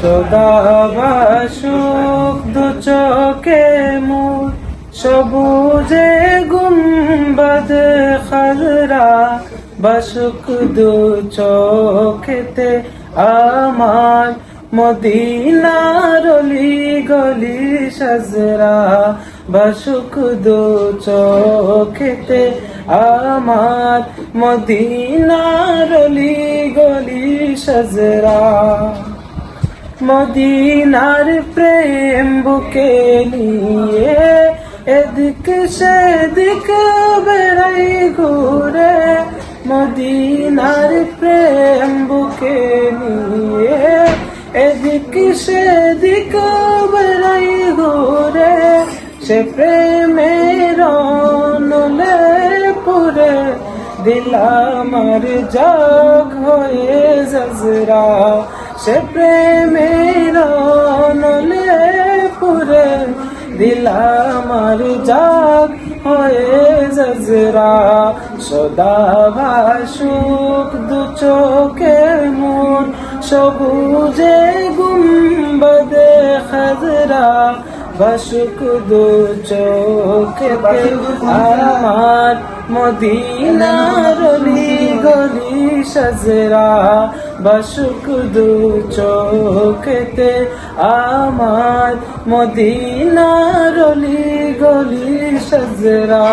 সদাবাসুক দু চোখে মোর সবুজে গুম্বদ খাজরা বাসুক দু চোখেতে আমার মদিনার গলি সাজরা। বাসুক দু চোখেতে আমার মদিনার গলি সাজরা। মদিনার প্রেম বুকে নিয়ে এদিক সেদিক বেড়াই ঘুরে। মদিনার প্রেম বুকে নিয়ে এদিক সেদিক বেড়াই ঘুরে। সে প্রেমের নলে পুরে দিলামার জাগ হয়ে জজরা। সে প্রেমের নলে পুরে দিলামার জাগ হয়ে জজরা। সদা ভাসুক দু চোখে মন সবুজে গুম্বদে খাজরা। বাসুক দু চোখে আমার মদিনার সাজরা বাসুক দু চোখেতে আমার মদিনার গলি গলি সাজরা।